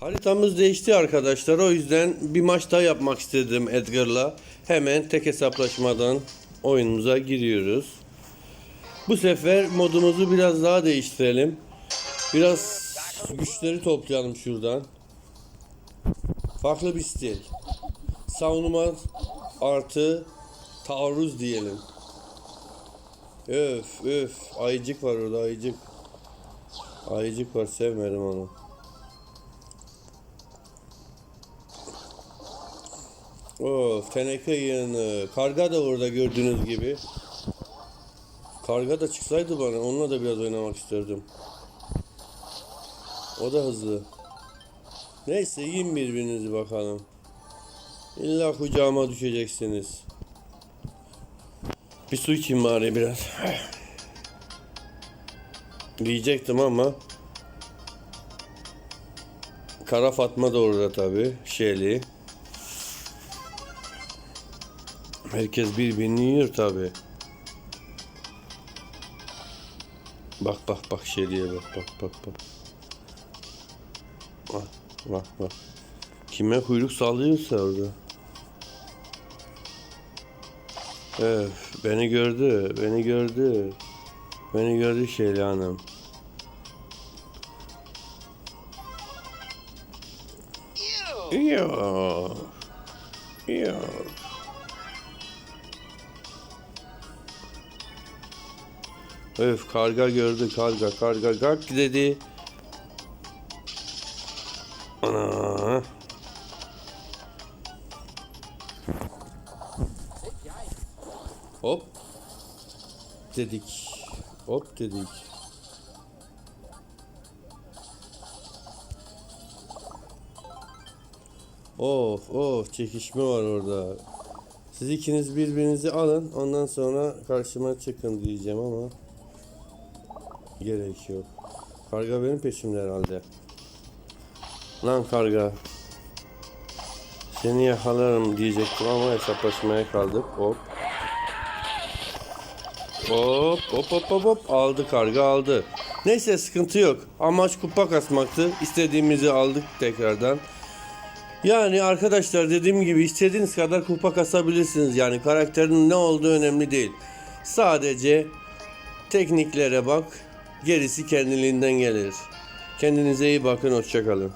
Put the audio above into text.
Haritamız değişti arkadaşlar. O yüzden bir maç daha yapmak istedim Edgar'la. Hemen tek hesaplaşmadan oyunumuza giriyoruz. Bu sefer modumuzu biraz daha değiştirelim. Biraz güçleri toplayalım şuradan. Farklı bir stil. Savunma artı taarruz diyelim. Öf öf ayıcık var orada ayıcık. Ayıcık var sevmedim onu. Of teneke yığını. Karga da orada gördüğünüz gibi. Karga da çıksaydı bana onunla da biraz oynamak isterdim. O da hızlı. Neyse yiyin birbirinizi bakalım. İlla kucağıma düşeceksiniz. Bir su içeyim bari biraz. Diyecektim ama Kara Fatma da orada tabi. Şeli. Herkes birbirini yiyor tabi. Bak bak bak Şeli'ye bak bak bak bak. Bak bak bak. Kime kuyruk sallıyorsa orada. Öf, beni gördü, beni gördü. Beni gördü Şeli Hanım. Yok. Yok. Öf karga gördü karga karga kalk dedi. Ana. Hop. Dedik. Hop dedik. Of of çekişme var orada. Siz ikiniz birbirinizi alın ondan sonra karşıma çıkın diyeceğim ama gerek yok. Karga benim peşimde herhalde. Lan karga. Seni yakalarım diyecektim ama hesaplaşmaya kaldık. Hop. Hop hop hop hop hop aldı karga aldı. Neyse sıkıntı yok. Amaç kupa kasmaktı. İstediğimizi aldık tekrardan. Yani arkadaşlar dediğim gibi istediğiniz kadar kupa kasabilirsiniz. Yani karakterin ne olduğu önemli değil. Sadece tekniklere bak. Gerisi kendiliğinden gelir. Kendinize iyi bakın. Hoşçakalın.